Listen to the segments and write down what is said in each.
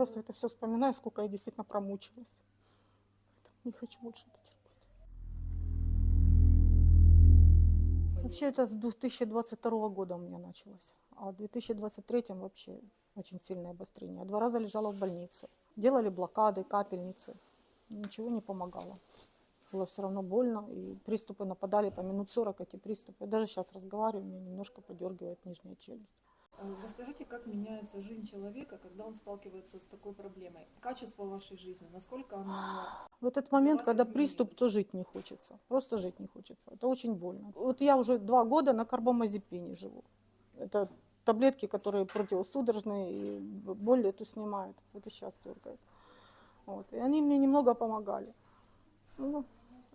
просто это все вспоминаю, сколько я действительно промучилась. Не хочу больше это терпеть. Вообще это с 2022 года у меня началось. А в 2023 вообще очень сильное обострение. Два раза лежала в больнице. Делали блокады, капельницы. Ничего не помогало. Было все равно больно. И приступы нападали по минут 40 эти приступы. Я даже сейчас разговариваю, меня немножко подергивает нижняя челюсть. Э, Расскажите, как меняется жизнь человека, когда он сталкивается с такой проблемой? Качество вашей жизни, насколько оно... В этот момент, когда изменилось? приступ, то жить не хочется. Просто жить не хочется. Это очень больно. Вот я уже два года на карбамазепине живу. Это таблетки, которые противосудорожные, и боль эту снимают. Это сейчас дергает. Вот. И они мне немного помогали. Ну,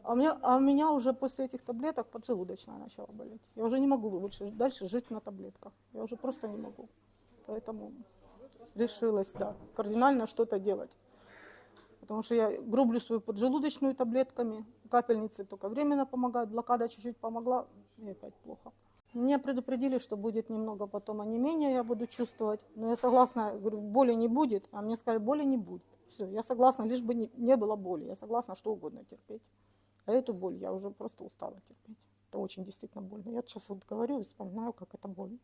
а, у меня, а у меня уже после этих таблеток поджелудочная начала болеть. Я уже не могу больше дальше жить на таблетках. Я уже просто не могу. Поэтому решилась, да, кардинально что-то делать. Потому что я грублю свою поджелудочную таблетками, капельницы только временно помогают, блокада чуть-чуть помогла, и опять плохо. Меня предупредили, что будет немного потом онемения, я буду чувствовать. Но я согласна, говорю, боли не будет, а мне сказали, боли не будет. Все, я согласна, лишь бы не, не было боли, я согласна что угодно терпеть. А эту боль я уже просто устала терпеть. Это очень действительно больно. Я сейчас вот говорю и вспоминаю, как это больно.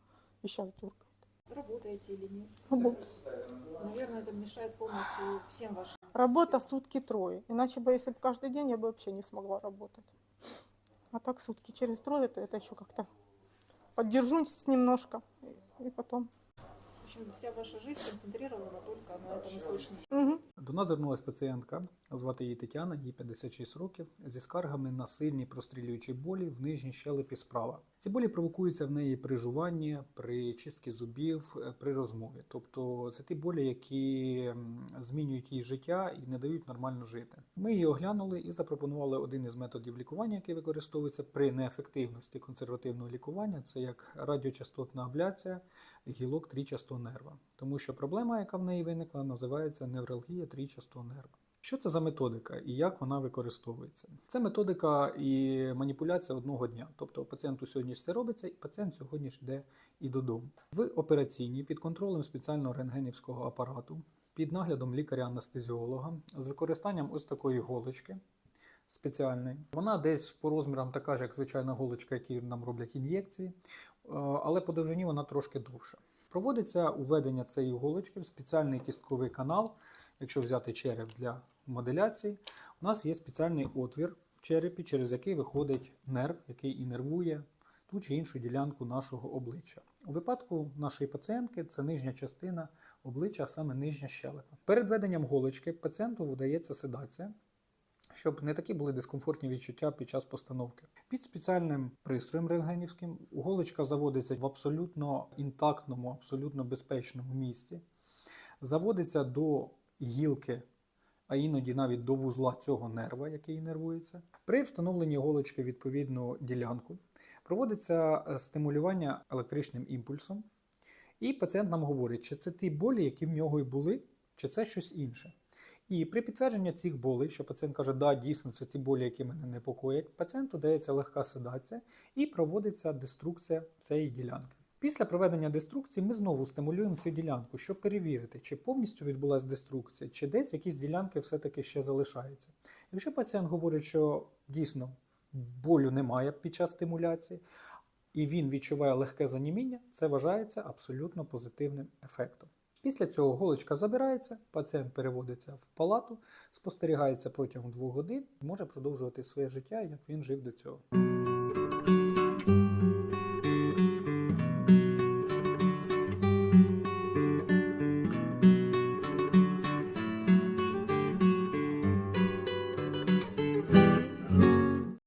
И сейчас дергает. Работаете или нет? Работа. Наверное, это мешает полностью всем вашим... Работа сутки трое. Иначе бы, если бы каждый день, я бы вообще не смогла работать. А так сутки через трое, то это еще как-то поддержусь немножко. И, потом. В общем, вся ваша жизнь концентрирована только на этом источнике. Мгм. До нас звернулася пацієнтка, звати її Тетяна, їй 56 років, зі скаргами на сильні прострілюючі болі в нижній щелепі справа. Ці болі провокуються в неї при жуванні, при чистці зубів, е, при розмові. Тобто це ті болі, які змінюють її життя і не дають нормально жити. Ми її оглянули і запропонували один із методів лікування, який використовується при неефективності консервативного лікування. Це як радіочастотна абляція гілок трічастого нерва. Тому що проблема, яка в неї виникла, називається невралгія трічастого нерва. Що це за методика і як вона використовується? Це методика і маніпуляція одного дня. Тобто пацієнту сьогодні ж це робиться, і пацієнт сьогодні ж йде і додому. В операційній під контролем спеціального рентгенівського апарату, під наглядом лікаря-анестезіолога, з використанням ось такої голочки спеціальної. Вона десь по розмірам така ж, як звичайна голочка, які нам роблять ін'єкції, е, але по довжині вона трошки довша. Проводиться уведення цієї голочки в спеціальний кістковий канал. Якщо взяти череп для моделяції, у нас є спеціальний отвір в черепі, через який виходить нерв, який інервує ту чи іншу ділянку нашого обличчя. У випадку нашої пацієнтки це нижня частина обличчя, а саме нижня щелепа. Перед введенням голочки пацієнту видається седація, щоб не такі були дискомфортні відчуття під час постановки. Під спеціальним пристроєм рентгенівським голочка заводиться в абсолютно інтактному, абсолютно безпечному місці, заводиться до гілки, а іноді навіть до вузла цього нерва, який нервується. При встановленні голочки в відповідну ділянку проводиться е, стимулювання електричним імпульсом, і пацієнт нам говорить, чи це ті болі, які в нього і були, чи це щось інше. І при підтвердженні цих болей, що пацієнт каже, да, дійсно, це ті болі, які мене непокоять, пацієнту дається легка седація і проводиться деструкція цієї ділянки. Після проведення деструкції ми знову стимулюємо цю ділянку, щоб перевірити, чи повністю відбулася деструкція, чи десь якісь ділянки все-таки ще залишаються. Якщо пацієнт говорить, що дійсно болю немає під час стимуляції, і він відчуває легке заніміння, це вважається абсолютно позитивним ефектом. Після цього голочка забирається, пацієнт переводиться в палату, спостерігається протягом двох годин і може продовжувати своє життя, як він жив до цього.